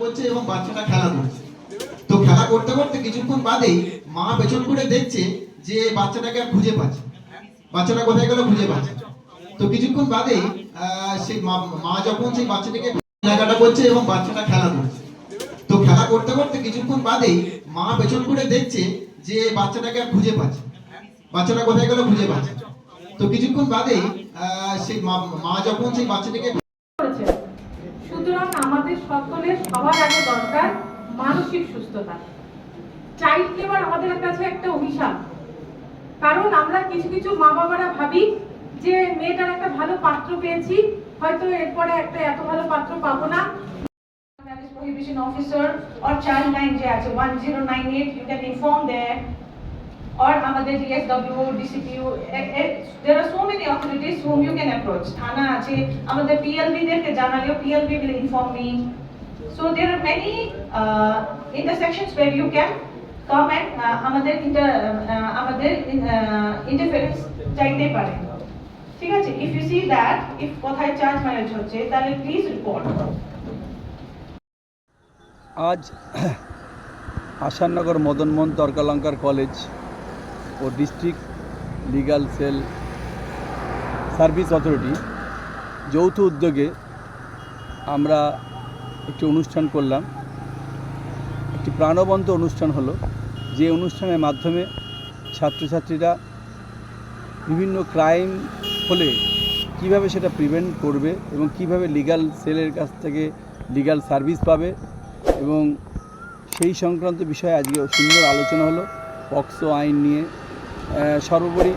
করছে এবং বাচ্চাটা খেলা করছে। তো খেলা করতে করতে কিছুক্ষণ বাদেই মা পেছন করে দেখছে যে বাচ্চাটাকে আর খুঁজে পাচ্ছে বাচ্চাটা কোথায় গেল খুঁজে পাচ্ছে তো কিছুক্ষণ বাদেই সেই মা- যখন সেই বাচ্চাটাকে কেনাকাটা করছে এবং বাচ্চাটা খেলা করছে। তো খেলা করতে করতে কিছুক্ষণ বাদেই মা পেছন করে দেখছে যে বাচ্চাটাকে আর খুঁজে পাচ্ছে বাচ্চাটা কোথায় গেল খুঁজে পাচ্ছে তো কিছুক্ষণ বাদেই সেই মা- যখন সেই বাচ্চাটাকে সুতরাং আমাদের সকলের সবার আগে দরকার মানসিক সুস্থতা। চাইল্ড লেবার আমাদের কাছে একটা অভিশাপ। কারণ আমরা কিছু কিছু মা বাবারা ভাবি যে মেয়েটার একটা ভালো পাত্র পেয়েছি, হয়তো এরপরে একটা এত ভালো পাত্র পাবো না। Officer or child line যে আছে 1098 you can inform there or আমাদের DSW DCPU there are so many authorities whom you can approach থানা আছে আমাদের PLB দেরকে জানালেও PLB will inform me so there are many uh, intersections where you can come and uh, আমাদের uh, আমাদের uh, interference চাইতে পারে ঠিক আছে if you see that if কোথায় চার্জ ম্যারেজ হচ্ছে তাহলে প্লিজ রিপোর্ট আজ আসাননগর মদনমোহন তর্কালঙ্কার কলেজ ও district legal cell service authority যৌথ উদ্যোগে আমরা একটি অনুষ্ঠান করলাম। একটি প্রাণবন্ত অনুষ্ঠান হলো। যে অনুষ্ঠানের মাধ্যমে ছাত্রছাত্রীরা বিভিন্ন ক্রাইম হলে কীভাবে সেটা প্রিভেন্ট করবে এবং কীভাবে লিগাল সেলের কাছ থেকে লিগাল সার্ভিস পাবে এবং সেই সংক্রান্ত বিষয়ে আজকে সুন্দর আলোচনা হলো। পক্সো আইন নিয়ে সর্বোপরি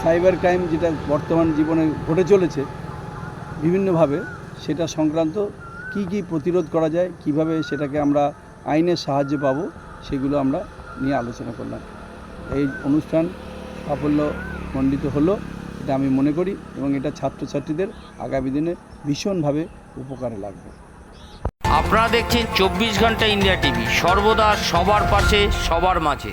সাইবার ক্রাইম যেটা বর্তমান জীবনে ঘটে চলেছে, বিভিন্নভাবে সেটা সংক্রান্ত কি কি প্রতিরোধ করা যায়, কীভাবে সেটাকে আমরা আইনের সাহায্য পাবো, সেগুলো আমরা নিয়ে আলোচনা করলাম। এই অনুষ্ঠান সাফল্য মণ্ডিত হলো, এটা আমি মনে করি, এবং এটা ছাত্রছাত্রীদের আগামী দিনে ভীষণভাবে উপকারে লাগবে। আপনারা দেখছেন চব্বিশ ঘণ্টা ইন্ডিয়া টিভি, সর্বদা সবার পাশে, সবার মাঝে।